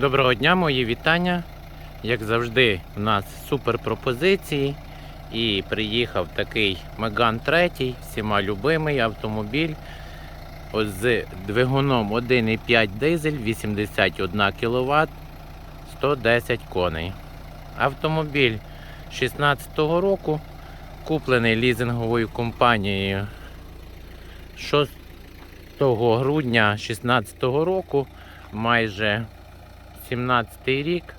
Доброго дня, мої вітання. Як завжди, у нас супер пропозиції. І приїхав такий Меган 3, всіма любимий автомобіль з двигуном 1,5 дизель, 81 кВт, 110 коней. Автомобіль 2016 року, куплений лізинговою компанією 6 грудня 2016 року, майже 17 рік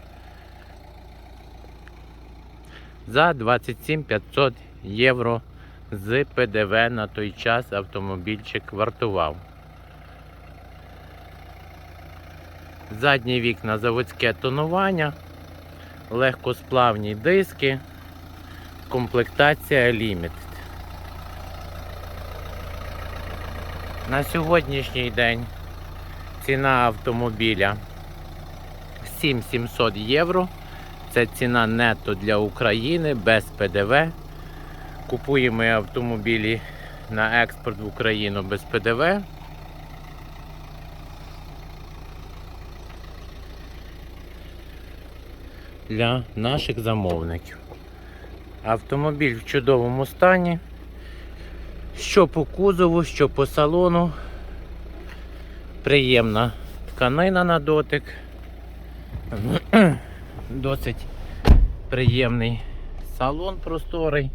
за 27 500 євро з ПДВ на той час автомобільчик вартував. Задні вікна заводське тонування, легкосплавні диски, комплектація Limited. На сьогоднішній день ціна автомобіля 7700 євро. Це ціна нетто для України без ПДВ. Купуємо автомобілі на експорт в Україну без ПДВ. Для наших замовників. Автомобіль в чудовому стані. Що по кузову, що по салону. Приємна тканина на дотик. Досить приємний салон просторий.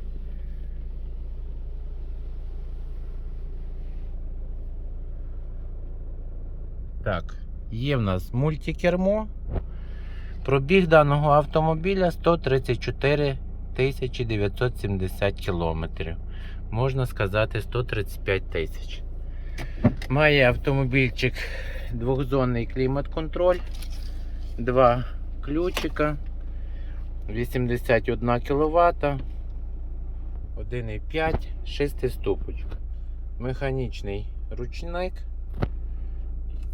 Так, є в нас мультикермо. Пробіг даного автомобіля 134 970 кілометрів. Можна сказати 135 тисяч. Має автомобільчик двохзонний клімат-контроль, два ключика, 81 кВт, 1,5, 6 ступочок. Механічний ручник,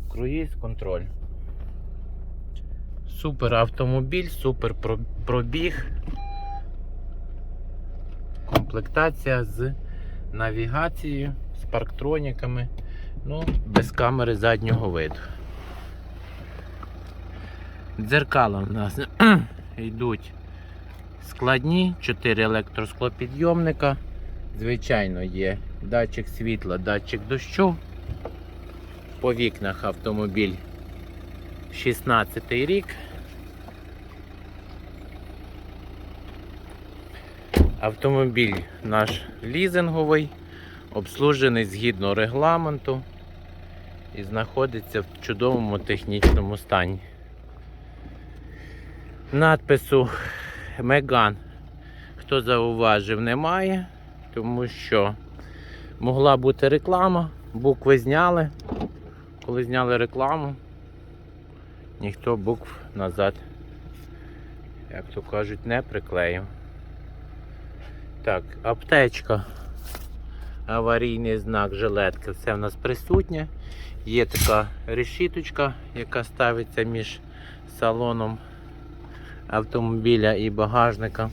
круїз контроль. Супер автомобіль, супер пробіг. Комплектація з навігацією, з парктроніками, ну, без камери заднього виду. Дзеркала в нас йдуть складні, 4 електросклопідйомника. Звичайно, є датчик світла, датчик дощу. По вікнах автомобіль 16 рік. Автомобіль наш лізинговий, обслужений згідно регламенту і знаходиться в чудовому технічному стані. Надпису Меган, хто зауважив, немає, тому що могла бути реклама, букви зняли. Коли зняли рекламу, ніхто букв назад, як то кажуть, не приклеїв. Так, аптечка, аварійний знак, жилетка, все в нас присутнє. Є така решіточка, яка ставиться між салоном автомобіля і багажника.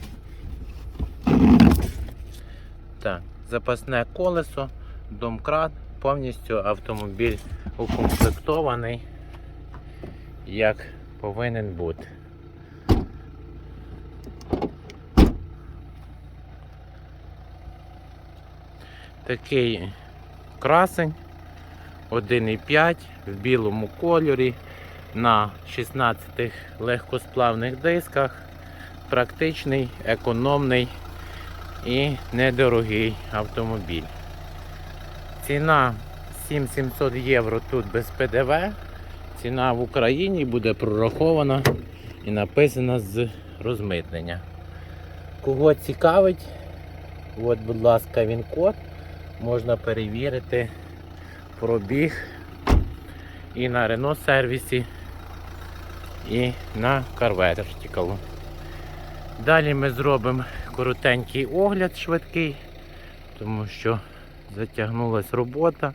Так, запасне колесо, домкрат, повністю автомобіль укомплектований, як повинен бути. Такий красень 1,5 в білому кольорі на 16 легкосплавних дисках. Практичний, економний і недорогий автомобіль. Ціна 7700 євро тут без ПДВ. Ціна в Україні буде прорахована і написана з розмитнення. Кого цікавить, от, будь ласка, він код. Можна перевірити пробіг і на Renault сервісі, і на Car Vertical. Далі ми зробимо коротенький огляд швидкий, тому що затягнулася робота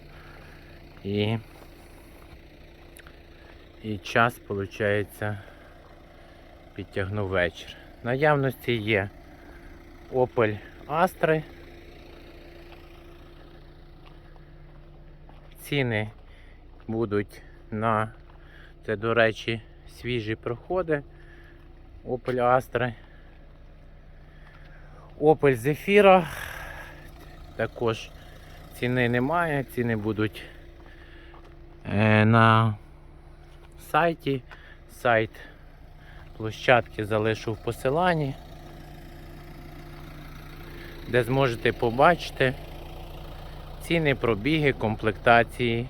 і, і час, виходить, підтягнув вечір. Наявності є Opel Astra. Ціни будуть на, це, до речі, свіжі проходи. Opel Astra. Opel Zafira. Також ціни немає, ціни будуть е, на сайті. Сайт площадки залишу в посиланні, де зможете побачити ціни, пробіги, комплектації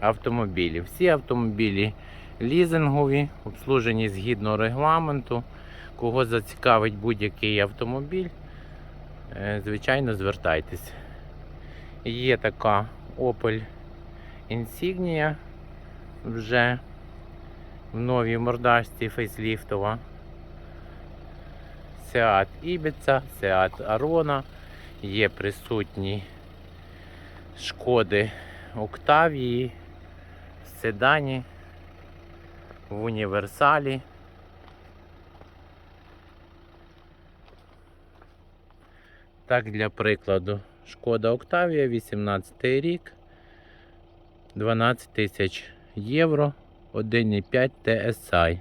автомобілів. Всі автомобілі лізингові, обслужені згідно регламенту. Кого зацікавить будь-який автомобіль, е, звичайно, звертайтесь. Є така Opel Insignia вже в новій мордашці фейсліфтова. Seat Ibiza, Seat Arona, є присутні шкоди Октавії, седані, в універсалі. Так, для прикладу, шкода Октавія, 18 рік, 12 тисяч євро, 1,5 TSI.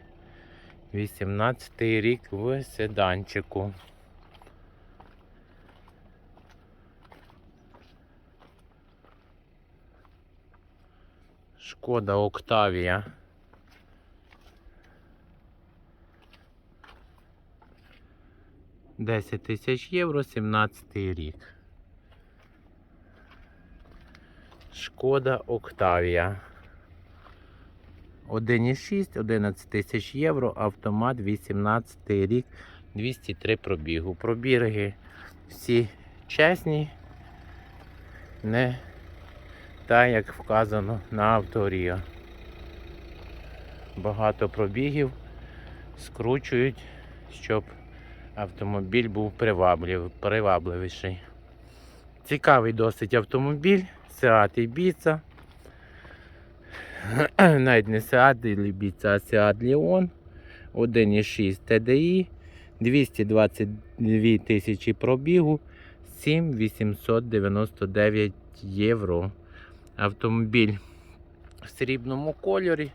18 рік в седанчику. Шкода Октавія. Десять тисяч євро, 17 рік. Шкода Октавія. 1,6, 11 тисяч євро, автомат 18 рік, 203 пробігу. Пробіги всі чесні, не так, як вказано на авторіо. Багато пробігів скручують, щоб автомобіль був приваблив, привабливіший. Цікавий досить автомобіль, Seat Ibiza. Навіть не Seat Ibiza, а Seat Leon. 1,6 TDI, 222 тисячі пробігу, 7899 євро. Автомобіль в срібному кольорі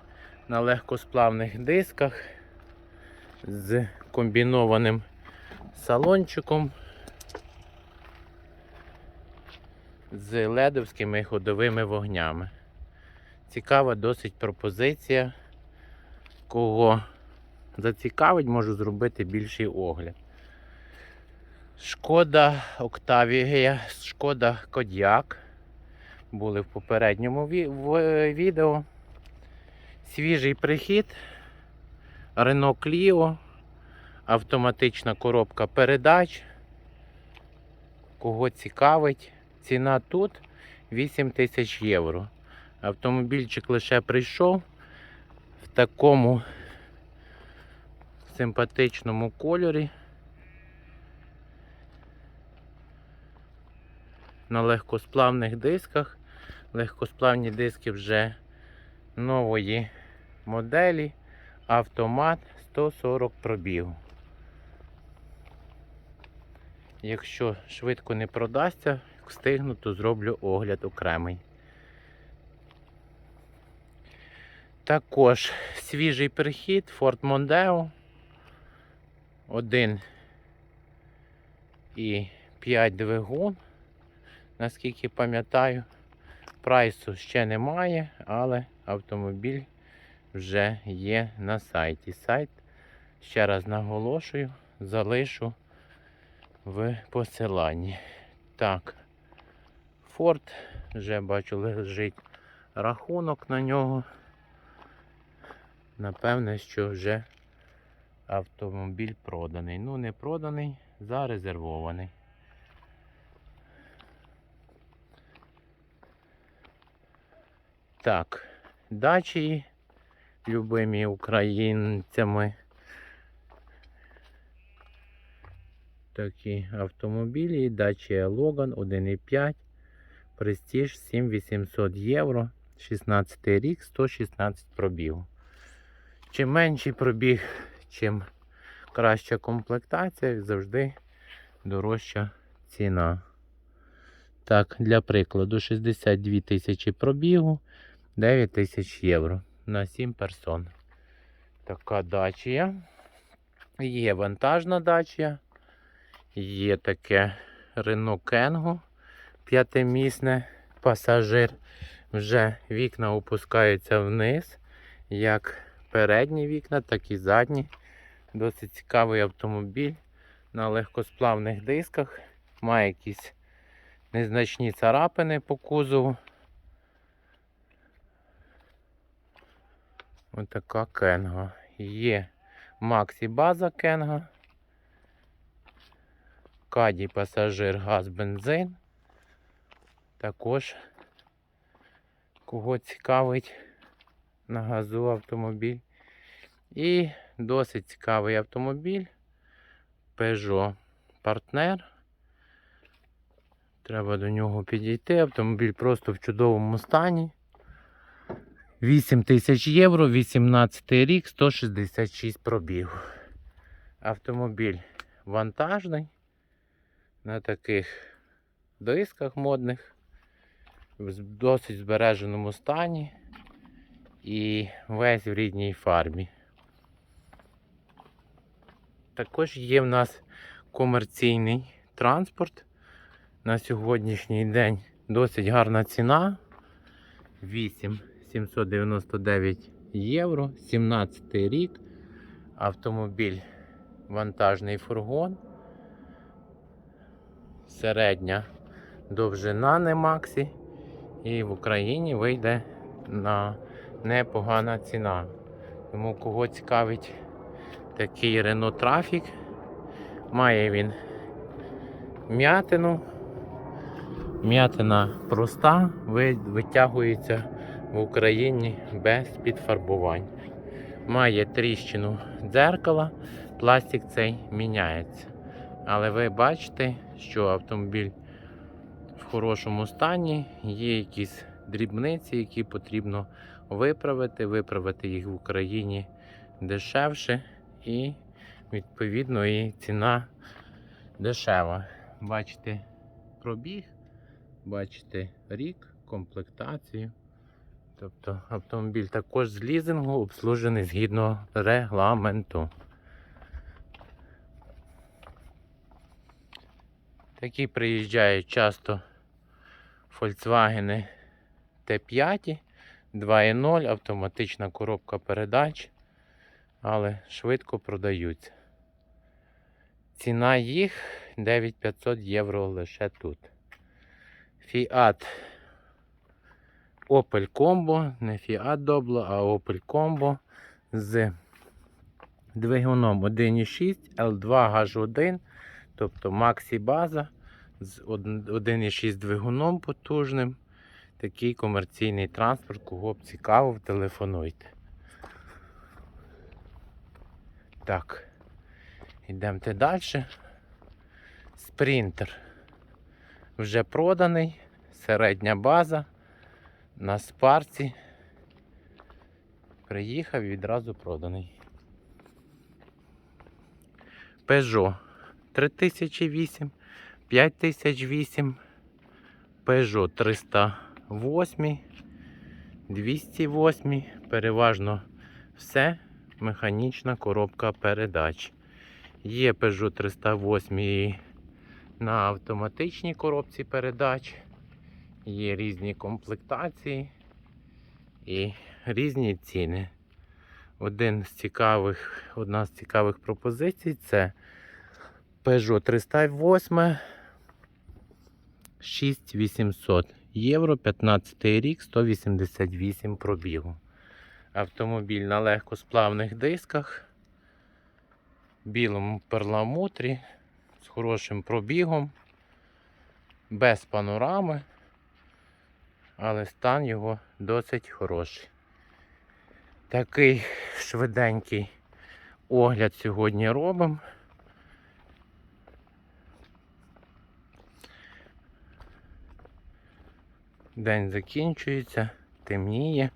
на легкосплавних дисках з комбінованим салончиком з ледовськими ходовими вогнями. Цікава досить пропозиція. Кого зацікавить, можу зробити більший огляд. Шкода Октавія, шкода Кодяк. Були в попередньому відео. Свіжий прихід. Renault Clio. Автоматична коробка передач. Кого цікавить, ціна тут 8 тисяч євро. Автомобільчик лише прийшов в такому симпатичному кольорі. На легкосплавних дисках. Легкосплавні диски вже нової моделі. Автомат 140 пробігу. Якщо швидко не продасться, встигну, то зроблю огляд окремий. Також свіжий перехід Ford Mondeo 1 і 5 двигун, наскільки пам'ятаю. Прайсу ще немає, але автомобіль вже є на сайті. Сайт, ще раз наголошую, залишу в посиланні. Так, Ford, вже бачу, лежить рахунок на нього. Напевне, що вже автомобіль проданий. Ну, не проданий, зарезервований. Так, дачі, любимі українцями. Такі автомобілі. Dacia Logan 1,5. Prestige 7800 євро. 16 рік, 116 пробігу. Чим менший пробіг, чим краща комплектація, завжди дорожча ціна. Так, для прикладу, 62 тисячі пробігу, 9 тисяч євро на 7 персон. Така дачія. Є вантажна дача. Є таке Renault Кенго п'ятимісне пасажир. Вже вікна опускаються вниз, як передні вікна, так і задні. Досить цікавий автомобіль на легкосплавних дисках. Має якісь незначні царапини по кузову. Ось така кенга. Є Максі база кенга. Каді пасажир газ бензин. Також кого цікавить на газу автомобіль. І досить цікавий автомобіль. Peugeot партнер. Треба до нього підійти. Автомобіль просто в чудовому стані. 8 тисяч євро, 18 рік, 166 пробіг. Автомобіль вантажний. На таких дисках модних. В досить збереженому стані. І весь в рідній фарбі. Також є в нас комерційний транспорт. На сьогоднішній день досить гарна ціна. 8 799 євро, 17 рік. Автомобіль вантажний фургон. Середня довжина Немаксі. І в Україні вийде на непогана ціна. Тому кого цікавить такий Renault Trafic, має він м'ятину. М'ятина проста, витягується в Україні без підфарбувань. Має тріщину дзеркала, пластик цей міняється. Але ви бачите, що автомобіль в хорошому стані, є якісь дрібниці, які потрібно виправити, виправити їх в Україні дешевше і відповідно і ціна дешева. Бачите пробіг, бачите рік, комплектацію. Тобто автомобіль також з лізингу обслужений згідно регламенту. Такі приїжджають часто Volkswagen T5 2.0, автоматична коробка передач, але швидко продаються. Ціна їх 9500 євро лише тут. Fiat Opel Combo, не Fiat Doblo, а Opel Combo з двигуном 1.6 L2 H1, тобто Maxi база з 1.6 двигуном потужним. Такий комерційний транспорт, кого б цікаво, телефонуйте. Так, йдемте далі. Спринтер вже проданий, середня база на спарці. Приїхав і відразу проданий. Peugeot 3008, 5008, Peugeot 308, 208, переважно все механічна коробка передач. Є Peugeot 308 і на автоматичній коробці передач. Є різні комплектації і різні ціни. Один з цікавих, одна з цікавих пропозицій це Peugeot 308 6800 євро, 15 рік, 188 пробігу. Автомобіль на легкосплавних дисках, білому перламутрі, з хорошим пробігом, без панорами, але стан його досить хороший. Такий швиденький огляд сьогодні робимо. День закінчується, темніє.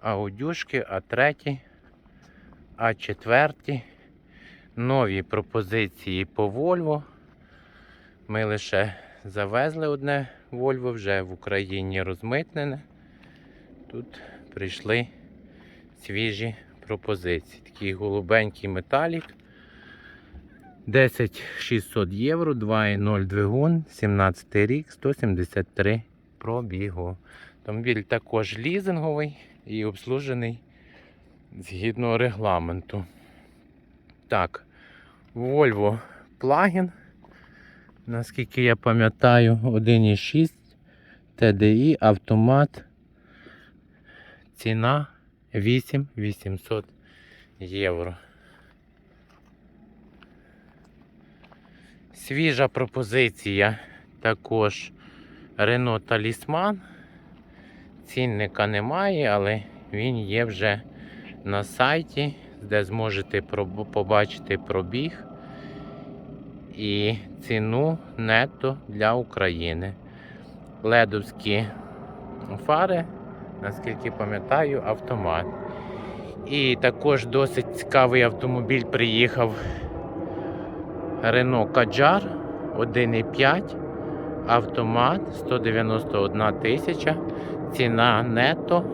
Аудюшки, А3, А4 нові пропозиції по Volvo. Ми лише завезли одне Volvo, вже в Україні розмитнене. Тут прийшли свіжі пропозиції. Такий голубенький металік. 10 600 євро, 2,0 двигун, 17 рік, 173 пробігу. Автомобіль також лізинговий і обслужений згідно регламенту. Так, Volvo плагін. Наскільки я пам'ятаю, 1,6 TDI автомат. Ціна 8800 євро. Свіжа пропозиція також Renault Talisman. Цінника немає, але він є вже на сайті, де зможете побачити пробіг і ціну нетто для України. Ледовські фари, наскільки пам'ятаю, автомат. І також досить цікавий автомобіль приїхав Renault Kadjar 1,5 автомат 191 тисяча. Ціна нетто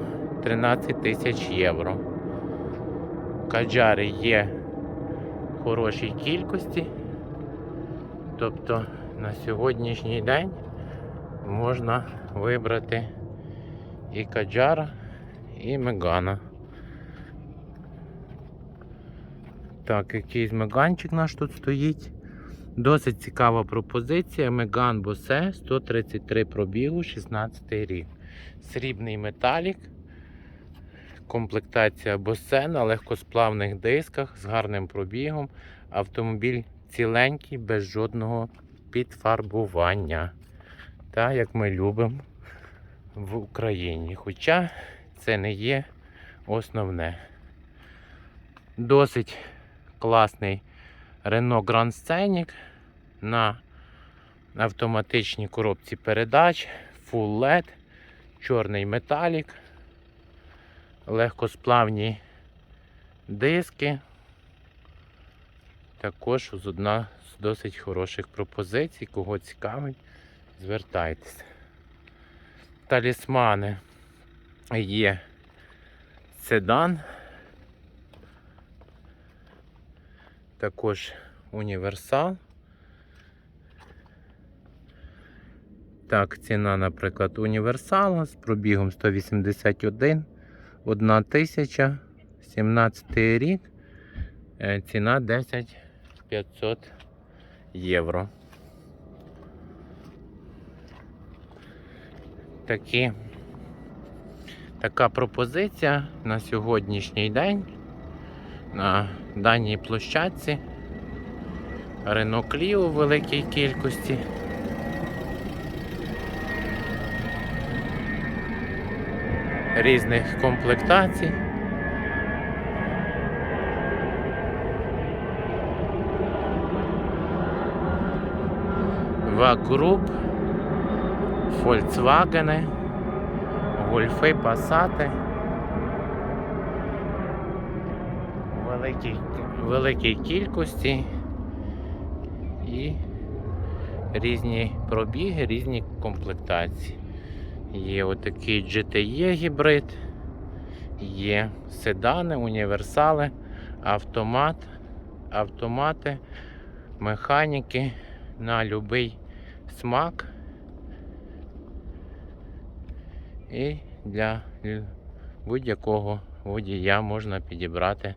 13 тисяч євро. Каджари є в хорошій кількості. Тобто на сьогоднішній день можна вибрати і Каджара, і Мегана. Так, якийсь меганчик наш тут стоїть. Досить цікава пропозиція. Меган Босе 133 пробігу, 16 рік. Срібний металік. Комплектація Босе на легкосплавних дисках з гарним пробігом. Автомобіль ціленький, без жодного підфарбування. Так, як ми любимо в Україні. Хоча це не є основне. Досить класний Renault Grand Scenic на автоматичній коробці передач, Full LED, чорний металік, легкосплавні диски. Також одна з досить хороших пропозицій. Кого цікавить, звертайтеся. Талісмани є седан. Також універсал. Так, ціна, наприклад, універсала з пробігом 181, 1 тисяча, 17 рік. Е, Ціна 10 500 євро. Такі, така пропозиція на сьогоднішній день на даній площадці. Renault у великій кількості. Різних комплектацій. Вагруп, Volkswagen, Гольфи, Пасати. Великій, кількості і різні пробіги, різні комплектації. Є отакий GTE гібрид, є седани, універсали, автомат, автомати, механіки на будь-який смак. І для будь-якого водія можна підібрати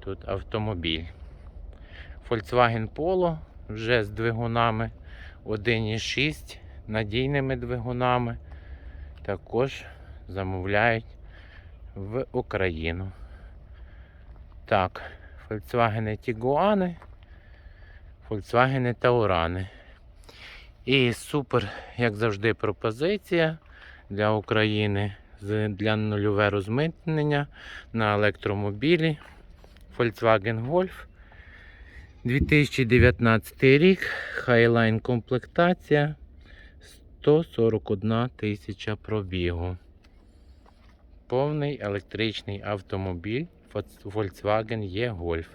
тут автомобіль. Volkswagen Polo вже з двигунами 1,6 надійними двигунами. Також замовляють в Україну. Так, Volkswagen Tiguan, Volkswagen Taurani. І супер, як завжди, пропозиція для України для нульове розмитнення на електромобілі Volkswagen Golf. 2019 рік, Highline комплектація 141 тисяча пробігу. Повний електричний автомобіль Volkswagen E-Golf.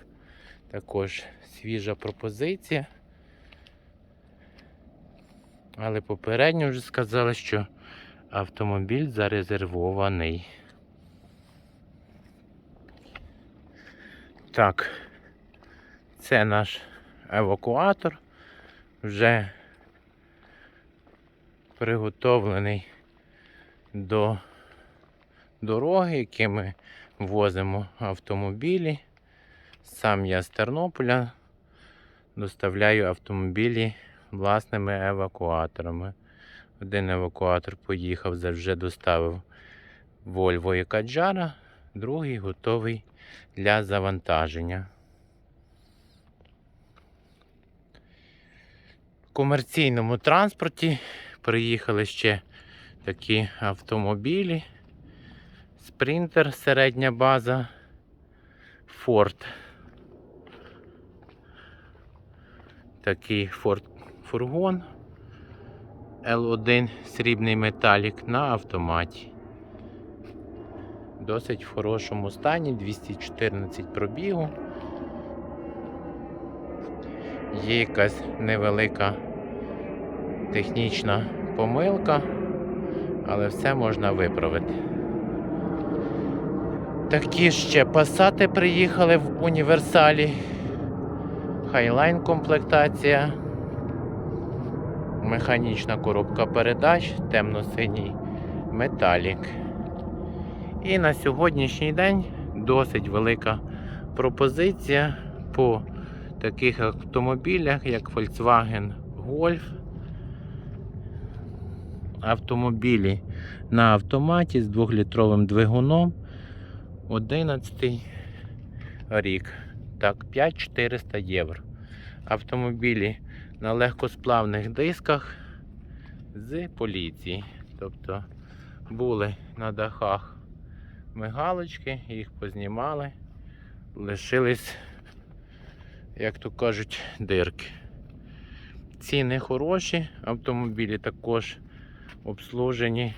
Також свіжа пропозиція. Але попередньо вже сказали, що автомобіль зарезервований. Так, це наш евакуатор. Вже приготовлений до дороги, які ми возимо автомобілі. Сам я з Тернополя доставляю автомобілі власними евакуаторами. Один евакуатор поїхав, вже доставив Volvo і Каджара, другий готовий для завантаження. В комерційному транспорті приїхали ще такі автомобілі. Спринтер, середня база, Ford. Такий Ford фургон L1 срібний металік на автоматі. Досить в хорошому стані, 214 пробігу. Є якась невелика технічна помилка, але все можна виправити. Такі ще пасати приїхали в універсалі. Хайлайн комплектація. Механічна коробка передач, темно-синій металік. І на сьогоднішній день досить велика пропозиція по таких автомобілях, як Volkswagen Golf. Автомобілі на автоматі з 2-літровим двигуном 11 рік. Так, 5400 євро. Автомобілі на легкосплавних дисках з поліції. Тобто були на дахах мигалочки, їх познімали, лишились, як то кажуть, дирки. Ціни хороші, автомобілі також обслужені.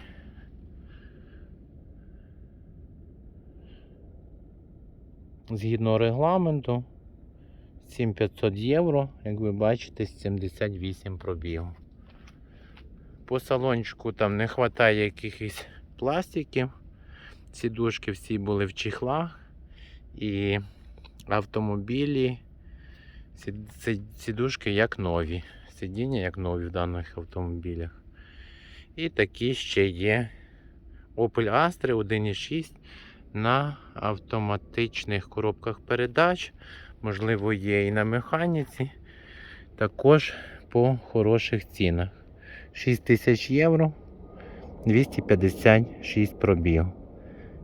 Згідно регламенту 7500 євро, як ви бачите, 78 пробігу. По салончику там не вистачає якихось пластиків. Сідушки всі були в чехлах і автомобілі, сід- сідушки як нові. Сидіння як нові в даних автомобілях. І такі ще є Opel Astra 1.6 на автоматичних коробках передач. Можливо, є і на механіці. Також по хороших цінах. 6 тисяч євро, 256 пробіг.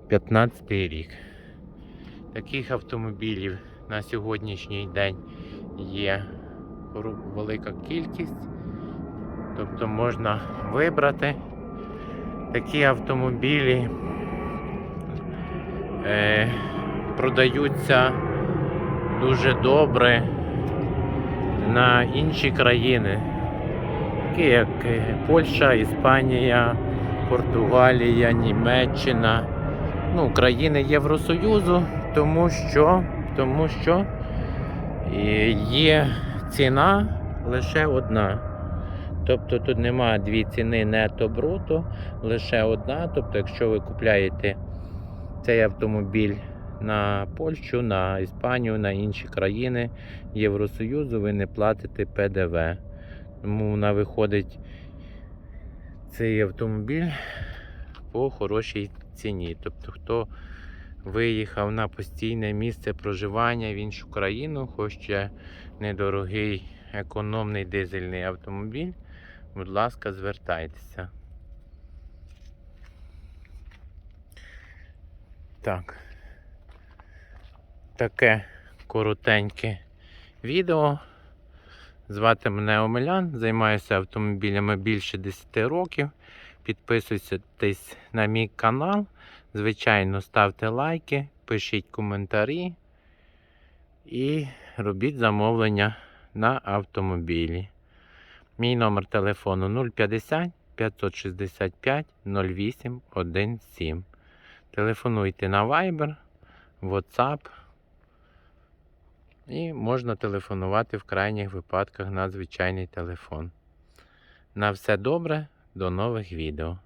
15 рік. Таких автомобілів на сьогоднішній день є велика кількість. Тобто можна вибрати такі автомобілі. Е, продаються дуже добре на інші країни, такі як Польща, Іспанія, Португалія, Німеччина, ну, країни Євросоюзу, тому що, тому що є ціна лише одна. Тобто тут немає дві ціни нето бруто, лише одна. Тобто, якщо ви купляєте цей автомобіль на Польщу, на Іспанію, на інші країни Євросоюзу, ви не платите ПДВ. Тому вона виходить цей автомобіль по хорошій ціні. Тобто, хто виїхав на постійне місце проживання в іншу країну, хоче недорогий економний дизельний автомобіль, будь ласка, звертайтеся. Так. Таке коротеньке відео. Звати мене Омелян, займаюся автомобілями більше 10 років. Підписуйтесь на мій канал. Звичайно, ставте лайки, пишіть коментарі і робіть замовлення на автомобілі. Мій номер телефону 050 565 08 17. Телефонуйте на Viber, WhatsApp І можна телефонувати в крайніх випадках на звичайний телефон. На все добре, до нових відео.